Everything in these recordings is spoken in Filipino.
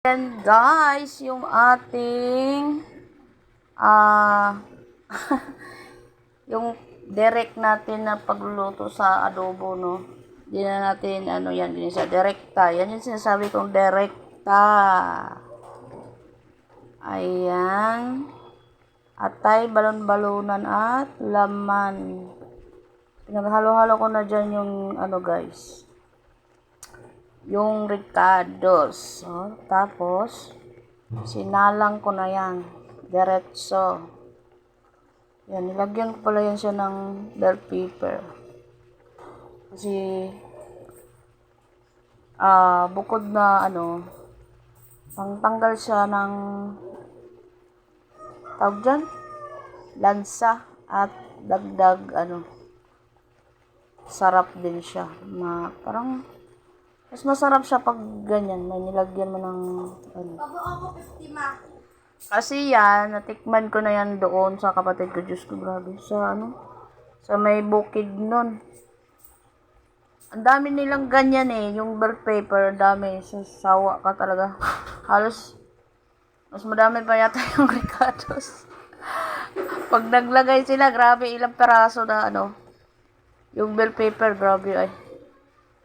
And guys, yung ating ah yung direct natin na pagluluto sa adobo, no? Hindi na natin, ano yan, din sa direkta. Yan yung sinasabi kong direkta. Ayan. Atay, balon-balunan at laman. Pinaghalo-halo ko na dyan yung, ano guys, yung ricados. Oh, tapos, sinalang ko na yan. Diretso. Yan, nilagyan ko pala yan siya ng bell pepper. Kasi, ah, bukod na, ano, pangtanggal siya ng, tawag dyan, lansa at dagdag, ano, sarap din siya. Ma, parang, mas masarap siya pag ganyan, may nilagyan mo ng, ano, Babo ako 50 ma. kasi yan, natikman ko na yan doon sa kapatid ko. Diyos ko, grabe. Sa ano? Sa may bukid nun. Ang dami nilang ganyan eh. Yung bell paper, ang dami. Sasawa ka talaga. Halos, mas madami pa yata yung ricados. Pag naglagay sila, grabe ilang peraso na ano. Yung bell paper, grabe ay.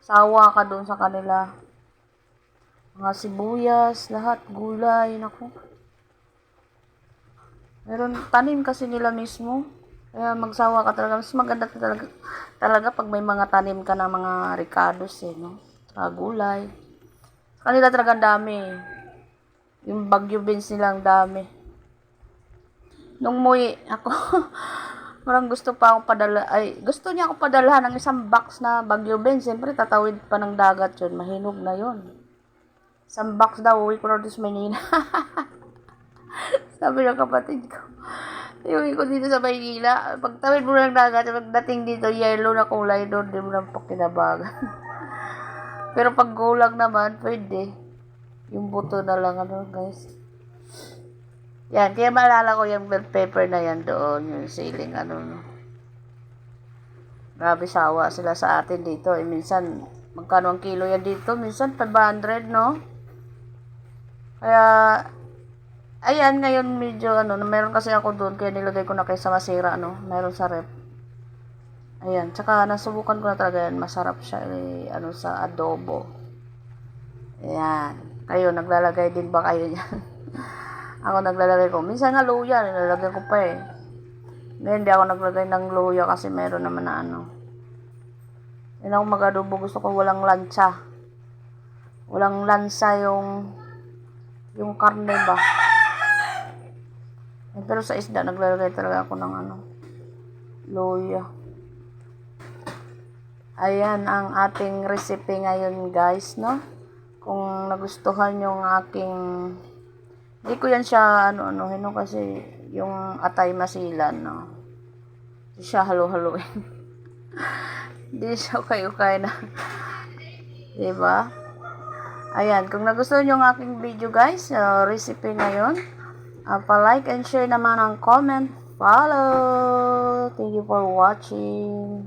Sawa ka doon sa kanila. Mga sibuyas, lahat, gulay, naku. Meron tanim kasi nila mismo. Kaya magsawa ka talaga. Mas maganda talaga, talaga pag may mga tanim ka ng mga ricados eh, no? Saka gulay. Kanila talaga dami. Yung bagyo beans nila ang dami. Nung muwi, ako, parang gusto pa akong padala, ay, gusto niya ako padalhan ng isang box na bagyo beans. Siyempre, tatawid pa ng dagat yun. Mahinog na yun. Isang box daw, uwi ko na sa Manila. Sabi ng kapatid ko. Iuwi ko dito sa Maynila. Pagtawid mo ng dagat, pagdating dito, yellow na kulay doon, di mo lang pakinabagan. Pero pag gulang naman, pwede. Yung buto na lang, ano, guys. Yan, kaya maalala ko yung bell pepper na yan doon, yung ceiling, ano, no. Grabe sawa sila sa atin dito. Eh, minsan, magkano ang kilo yan dito? Minsan, 500, no? Kaya, Ayan, ngayon medyo ano, meron kasi ako doon, kaya nilagay ko na kaysa masira, ano, meron sa rep. Ayan, tsaka nasubukan ko na talaga yan, masarap siya, eh, ano, sa adobo. Ayan, kayo, naglalagay din ba kayo yan? ako naglalagay ko, minsan nga luya, nilalagay ko pa eh. Ngayon, hindi ako naglagay ng luya kasi meron naman na ano. Yan ako mag-adobo, gusto ko walang lansa. Walang lansa yung, yung karne ba. Eh, Pero sa isda, naglalagay talaga ako ng ano, loya. Ayan ang ating recipe ngayon guys, no? Kung nagustuhan yung aking, hindi ko yan siya ano-ano, no? kasi yung atay masilan, no? Hindi siya halo-haloin. Hindi siya kayo kaya na. diba? Ayan, kung nagustuhan nyo ang aking video guys, uh, recipe ngayon, uh, pa-like and share naman ang comment. Follow! Thank you for watching.